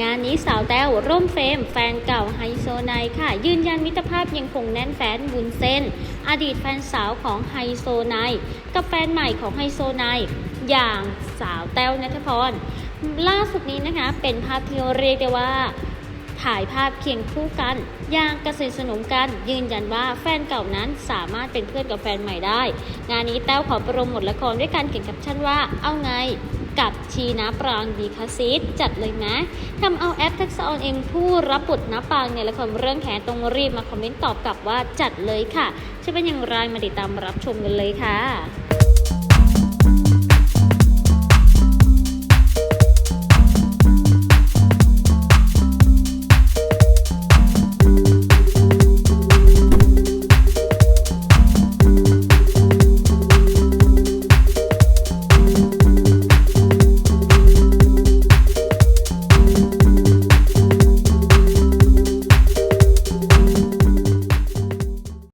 งานนี้สาวแต้วร่วมเฟรม แฟนเก่าไฮโซไนค่ะ ยืนยันมิตรภาพยังคงแน่นแฟนวุ้นเส้นอดีตแฟนสาวของไฮโซไนกับแฟนใหม่ของไฮโซไนอย่างสาวแต้วนัทพร ล่าสุดนี้นะคะเป็นภาพที่เรียกได้ว่า ถ่ายภาพเคียงคู่กันอย่างกระสิสนมกัน ยืนยันว่าแฟนเก่านั้นสามารถเป็นเพื่อนกับแฟนใหม่ได้ งานนี้แต้วขอโปรโมทละครด้วยการเขียนแคปชั่นว่าเอาไง กับชีนะปรางดีคาซิสจัดเลยนะทำเอาแอปทักษะออนเองผู้รับบทน้าปรางในละครเรื่องแขนตรงรีบมาคอมเมนต์ตอบกลับว่าจัดเลยค่ะ จะเป็นอย่างไรมาติดตามรับชมกันเลยค่ะ